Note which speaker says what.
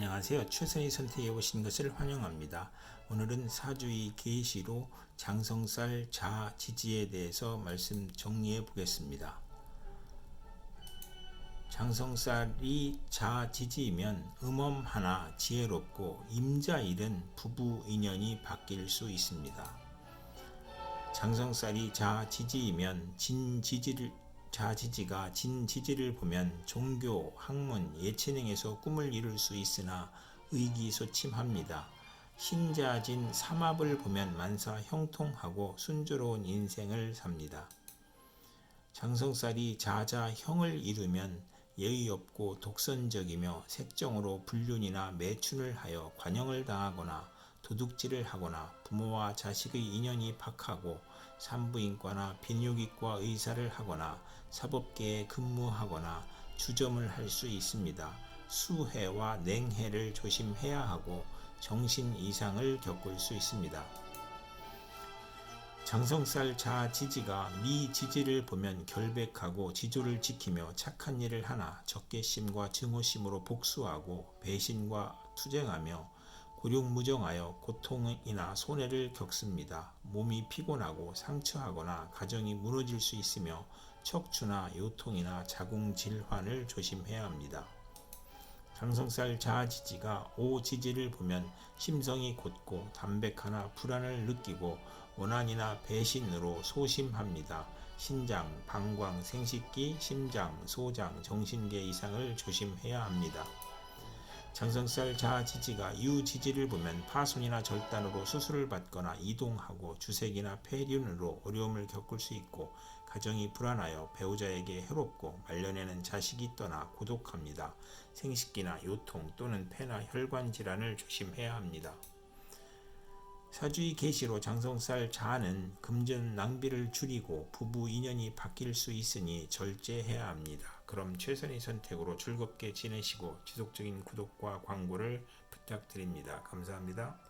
Speaker 1: 안녕하세요. 최선의 선택에 오신 것을 환영합니다. 오늘은 사주의 계시로 장성쌀 자 지지에 대해서 말씀 정리해 보겠습니다. 장성쌀이 자 지지이면 음엄 하나 지혜롭고 임자 일은 부부 인연이 바뀔 수 있습니다. 장성쌀이 자 지지이면 진 지지를 자 지지가 진 지지를 보면 종교, 학문, 예체능에서 꿈을 이룰 수 있으나 의기소침합니다. 신자진 삼합을 보면 만사 형통하고 순조로운 인생을 삽니다. 장성쌀이 자자 형을 이루면 예의 없고 독선적이며 색정으로 불륜이나 매춘을 하여 관영을 당하거나 도둑질을 하거나 부모와 자식의 인연이 박하고 산부인과나 비뇨기과 의사를 하거나 사법계에 근무하거나 주점을 할 수 있습니다. 수해와 냉해를 조심해야 하고 정신 이상을 겪을 수 있습니다. 장성쌀 자 지지가 미 지지를 보면 결백하고 지조를 지키며 착한 일을 하나 적개심과 증오심으로 복수하고 배신과 투쟁하며 고룡무정하여 고통이나 손해를 겪습니다. 몸이 피곤하고 상처하거나 가정이 무너질 수 있으며 척추나 요통이나 자궁 질환을 조심해야 합니다. 장성쌀 자지지가 오지지를 보면 심성이 곧고 담백하나 불안을 느끼고 원한이나 배신으로 소심합니다. 신장, 방광, 생식기, 심장, 소장, 정신계 이상을 조심해야 합니다. 장성쌀 자지지가 유지지를 보면 파손이나 절단으로 수술을 받거나 이동하고 주색이나 폐륜으로 어려움을 겪을 수 있고 가정이 불안하여 배우자에게 해롭고 말년에는 자식이 떠나 고독합니다. 생식기나 요통 또는 폐나 혈관 질환을 조심해야 합니다. 사주의 계시로 장성쌀 자는 금전 낭비를 줄이고 부부 인연이 바뀔 수 있으니 절제해야 합니다. 그럼 최선의 선택으로 즐겁게 지내시고 지속적인 구독과 광고를 부탁드립니다. 감사합니다.